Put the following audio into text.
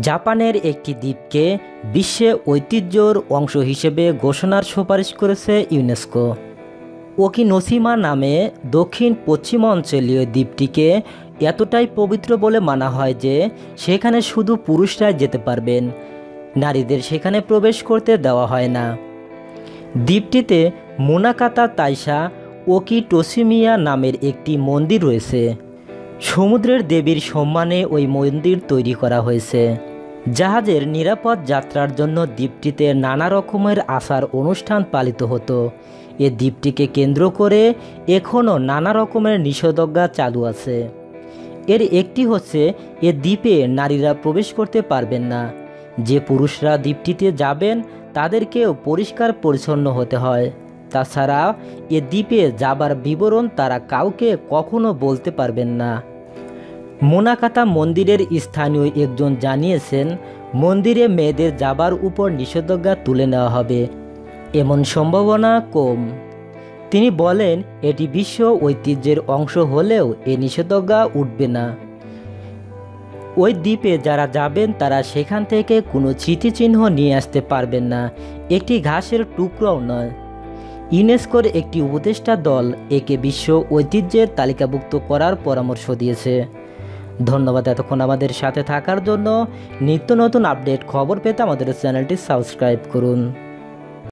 জাপানের একটি দ্বীপকে বিশ্বে ঐতিহ্যর অংশ হিসেবে ঘোষণার সুপারিশ করেছে ইউনেস্কো। ওকিনোসিমা নামে দক্ষিণ পশ্চিমাঞ্চলীয় দ্বীপটিকে এতটাই পবিত্র বলে মানা হয় যে সেখানে শুধু পুরুষরাই যেতে পারবেন, নারীদের সেখানে প্রবেশ করতে দেওয়া হয় না। দ্বীপটিতে মোনাকাতা তাইসা ওকিটোসিমিয়া নামের একটি মন্দির রয়েছে। সমুদ্রের দেবীর সম্মানে ওই মন্দির তৈরি করা হয়েছে। জাহাজের নিরাপদ যাত্রার জন্য দ্বীপটিতে নানা রকমের আসার অনুষ্ঠান পালিত হতো। এ দ্বীপটিকে কেন্দ্র করে এখনও নানা রকমের নিষেধাজ্ঞা চালু আছে। এর একটি হচ্ছে, এ দ্বীপে নারীরা প্রবেশ করতে পারবেন না। যে পুরুষরা দ্বীপটিতে যাবেন, তাদেরকেও পরিষ্কার পরিচ্ছন্ন হতে হয়। তাছাড়া এ দ্বীপে যাবার বিবরণ তারা কাউকে কখনো বলতে পারবেন না। মোনাকাতা মন্দিরের স্থানীয় একজন জানিয়েছেন, মন্দিরে মেয়েদের যাবার উপর নিষেধাজ্ঞা তুলে নেওয়া হবে। এমন সম্ভাবনা কম। তিনি বলেন, এটি বিশ্ব ঐতিহ্যের অংশ হলেও এ নিষেধাজ্ঞা উঠবে না। ওই দ্বীপে যারা যাবেন, তারা সেখান থেকে কোনো স্মৃতিচিহ্ন নিয়ে আসতে পারবেন না। একটি ঘাসের টুকরোও নয়। ইউনেস্কোর একটি উপদেষ্টা দল একে বিশ্ব ঐতিহ্যের তালিকাভুক্ত করার পরামর্শ দিয়েছে। ধন্যবাদ এতক্ষণ আমাদের সাথে থাকার জন্য। নিত্য নতুন আপডেট খবর পেতে আমাদের চ্যানেলটি সাবস্ক্রাইব করুন।